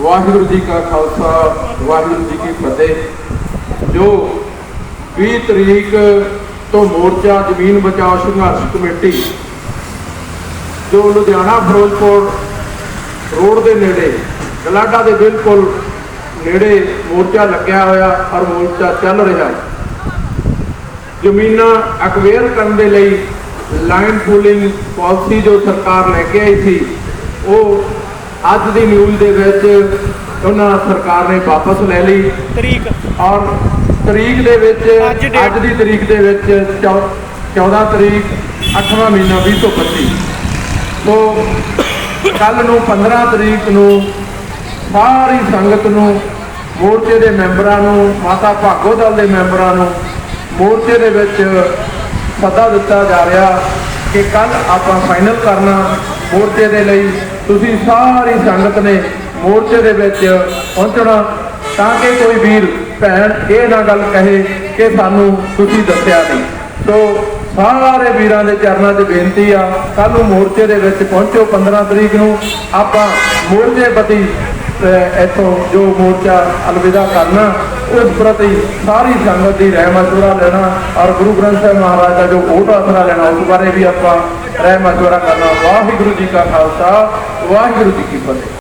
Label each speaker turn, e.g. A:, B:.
A: ਵਾਹਿਗੁਰੂ ਜੀ ਕਾ ਖਾਲਸਾ, ਵਾਹਿਗੁਰੂ ਜੀ ਕੀ ਫਤਿਹ। ਜੋ 20 ਤਰੀਕ ਤੋਂ ਮੋਰਚਾ ਜ਼ਮੀਨ ਬਚਾਓ ਸੰਘਰਸ਼ ਕਮੇਟੀ ਜੋ ਲੁਧਿਆਣਾ, ਫਿਰੋਜ਼ਪੁਰ ਰੋਡ ਦੇ ਨੇੜੇ, ਗਲਾਡਾ ਦੇ ਬਿਲਕੁਲ ਨੇੜੇ ਮੋਰਚਾ ਲੱਗਿਆ ਹੋਇਆ ਔਰ ਮੋਰਚਾ ਚੱਲ ਰਿਹਾ ਹੈ। ਜ਼ਮੀਨਾਂ ਅਕਵੇਅਰ ਕਰਨ ਦੇ ਲਈ ਲਾਈਨ ਪੂਲਿੰਗ ਪਾਲਿਸੀ ਜੋ ਸਰਕਾਰ ਲੈ ਕੇ ਆਈ ਸੀ, ਉਹ ਅੱਜ ਦੀ ਨਿਊਜ਼ ਦੇ ਵਿੱਚ ਉਹਨਾਂ ਸਰਕਾਰ ਨੇ ਵਾਪਸ ਲੈ ਲਈ।
B: ਤਰੀਕ।
A: ਔਰ ਤਰੀਕ ਦੇ ਵਿੱਚ
B: ਅੱਜ
A: ਦੀ ਤਰੀਕ ਦੇ ਵਿੱਚ ਚੌ- 14 ਤਰੀਕ 8ਵਾਂ ਮਹੀਨਾ 2025 ਸੋ ਕੱਲ ਨੂੰ 15 ਤਰੀਕ ਨੂੰ ਸਾਰੀ ਸੰਗਤ ਨੂੰ ਮੋਰਚੇ ਦੇ ਮੈਂਬਰਾਂ ਨੂੰ ਮਾਤਾ ਭਾਗੋ ਦਲ ਦੇ ਮੈਂਬਰਾਂ ਨੂੰ ਮੋਰਚੇ ਦੇ ਵਿੱਚ ਸੱਦਾ ਦਿੱਤਾ ਜਾ ਰਿਹਾ ਕਿ ਕੱਲ ਆਪਾਂ ਫਾਈਨਲ ਕਰਨਾ ਮੋਰਚੇ ਦੇ ਲਈ। ਤੁਸੀਂ ਸਾਰੀ ਸੰਗਤ ਨੇ ਮੋਰਚੇ ਦੇ ਵਿੱਚ ਪਹੁੰਚਣਾ ਤਾਂ ਕਿ ਕੋਈ ਵੀਰ ਭੈਣ ਇਹ ਨਾ ਗੱਲ ਕਹੇ ਕਿ ਸਾਨੂੰ ਤੁਸੀਂ ਦੱਸਿਆ ਨਹੀਂ। ਸੋ ਸਾਰੇ ਵੀਰਾਂ ਦੇ ਚਰਨਾਂ 'ਚ ਬੇਨਤੀ ਆ ਕੱਲ ਨੂੰ ਮੋਰਚੇ ਦੇ ਵਿੱਚ ਪਹੁੰਚੋ 15 ਤਰੀਕ ਨੂੰ। ਆਪਾਂ ਮੋਰਚੇ ਪ੍ਰਤੀ ਅਹ, ਇੱਥੋਂ ਜੋ ਮੋਰਚਾ ਅਲਵਿਦਾ ਕਰਨਾ ਉਸ ਪ੍ਰਤੀ ਸਾਰੀ ਸੰਗਤ ਦੀ ਰਹਿ ਮਸ਼ਵਰਾ ਲੈਣਾ ਔਰ ਗੁਰੂ ਗ੍ਰੰਥ ਸਾਹਿਬ ਮਹਾਰਾਜ ਦਾ ਜੋ ਓਟ ਆਸਰਾ ਲੈਣਾ ਉਸ ਬਾਰੇ ਵੀ ਆਪਾਂ ਰਹਿ ਮਸ਼ਵਰਾ ਕਰਨਾ। ਵਾਹਿਗੁਰੂ ਜੀ ਕਾ ਖਾਲਸਾ ਵਾਹਿਗੁਰੂ ਜੀ ਕੀ ਫਤਿਹ।